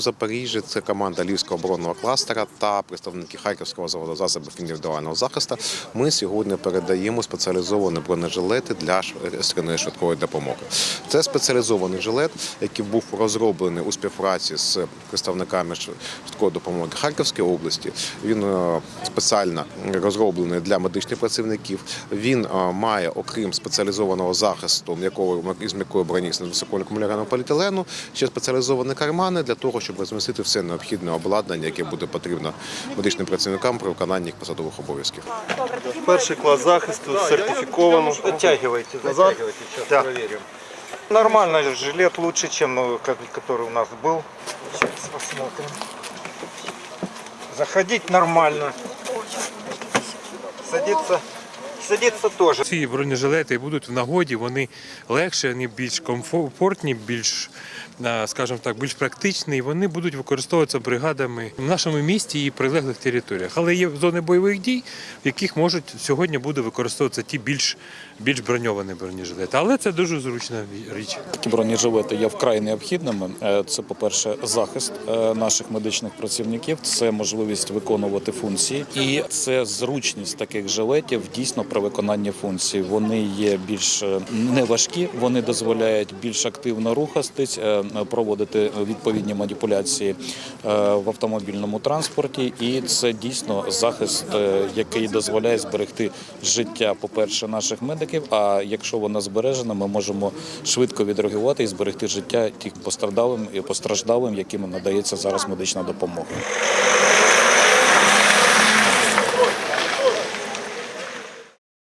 Запоріжжя це команда Львівського оборонного кластера та представники Харківського заводу засобів індивідуального захисту. Ми сьогодні передаємо спеціалізовані бронежилети для екстреної швидкої допомоги. Це спеціалізований жилет, який був розроблений у співпраці з представниками швидкої допомоги Харківської області. Він е, спеціально розроблений для медичних працівників. Він е, має, окрім спеціалізованого захисту м'якого із м'якої броні з високоакумулярного поліетилену, ще спеціалізовані кармани для того, щоб розмістити все необхідне обладнання, яке буде потрібно медичним працівникам при виконанні їх посадових обов'язків. Перший клас захисту сертифіковано. Оттягивайте, Назад. затягивайте, сейчас Да. проверим. Нормально, жилет лучше, чем ну, который у нас был. Сейчас посмотрим. Заходить нормально. Садиться, садиться тоже. Ці бронежилети будуть в нагоді, вони легші, вони більш комфортні, більш, скажімо так, більш практичні. і Вони будуть використовуватися бригадами в нашому місті і прилеглих територіях. Але є зони бойових дій, в яких можуть сьогодні буде використовуватися ті більш, більш броньовані бронежилети. Але це дуже зручна річ. Такі бронежилети є вкрай необхідними. Е, Це, по-перше, захист е, наших медичних працівників, це можливість виконувати функції, і це зручність таких жилетів дійсно при виконанні функцій. Вони є більш е, неважкі, вони дозволяють більш активно рухатись, е, проводити відповідні маніпуляції е, в автомобільному транспорті. І це дійсно захист, який дозволяє зберегти життя, по-перше, наших медиків. А якщо вона збережена, ми можемо швидко відреагувати і зберегти життя тих постраждалим і постраждалим, яким надається зараз медична допомога.